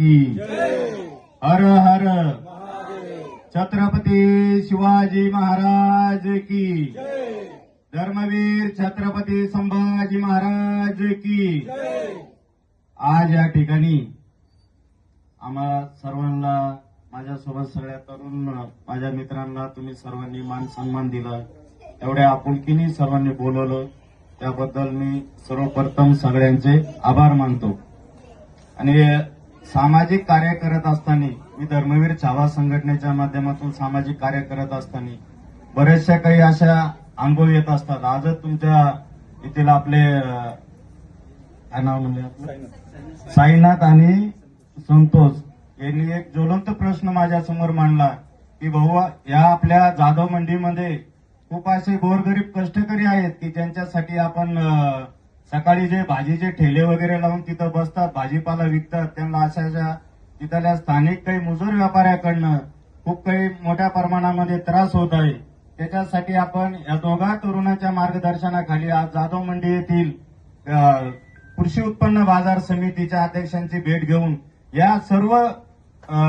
की। हर हर। छत्रपती शिवाजी महाराज की। धर्मवीर छत्रपती संभाजी महाराज की। आज या ठिकाणी आम्हा सर्वांना माझ्यासोबत सगळ्या तरुण माझ्या मित्रांना तुम्ही सर्वांनी मान सन्मान दिला. एवढ्या आपुलकीने सर्वांनी बोलवलं. त्याबद्दल मी सर्वप्रथम सगळ्यांचे आभार मानतो. आणि सामाजिक कार्य करत असताना मी धर्मवीर छावा संघटनेच्या माध्यमातून सामाजिक कार्य करत असताना बऱ्याचशा काही अशा अनुभव येत असतात. आजच तुमच्या येथील आपले काय नाव म्हणजे साईनाथ. आणि संतोष यांनी एक ज्वलंत प्रश्न माझ्यासमोर मांडला की भाऊ या आपल्या जाधव मंडीमध्ये खूप असे गोरगरीब कष्टकरी आहेत की ज्यांच्यासाठी आपण सकाळी जे भाजीचे ठेले वगैरे लावून तिथं बसतात भाजीपाला विकतात त्यांना अशा तिथल्या स्थानिक काही मुजूर व्यापाऱ्याकडनं खूप काही मोठ्या प्रमाणामध्ये त्रास होत आहे. त्याच्यासाठी आपण या दोघा तरुणाच्या मार्गदर्शनाखाली आज जाधव मंडी येथील कृषी उत्पन्न बाजार समितीच्या अध्यक्षांची भेट घेऊन या सर्व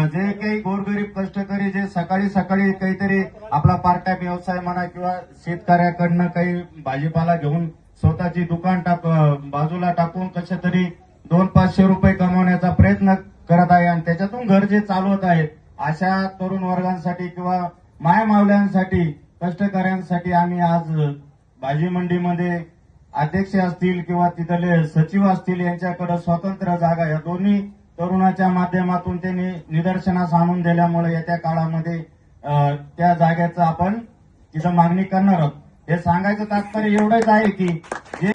जे काही गोरगरीब कष्टकरी जे सकाळी सकाळी काहीतरी आपला पार्ट टाइम व्यवसाय म्हणा किंवा शेतकऱ्याकडनं काही भाजीपाला घेऊन स्वतःची दुकान टाक बाजूला टाकून कशा तरी दोन पाचशे रुपये कमवण्याचा प्रयत्न करत आहे आणि त्याच्यातून घर जे चालवत आहेत अशा तरुण वर्गांसाठी किंवा मायमावल्यांसाठी कष्टकऱ्यांसाठी आम्ही आज भाजी मंडीमध्ये अध्यक्ष असतील किंवा तिथले सचिव असतील यांच्याकडे स्वतंत्र जागा या दोन्ही तरुणाच्या माध्यमातून त्यांनी निदर्शनास आणून दिल्यामुळे येत्या काळामध्ये त्या जागेचं आपण तिथं मागणी करणार आहोत. हे सांगायचं तात्पर्य एवढंच आहे की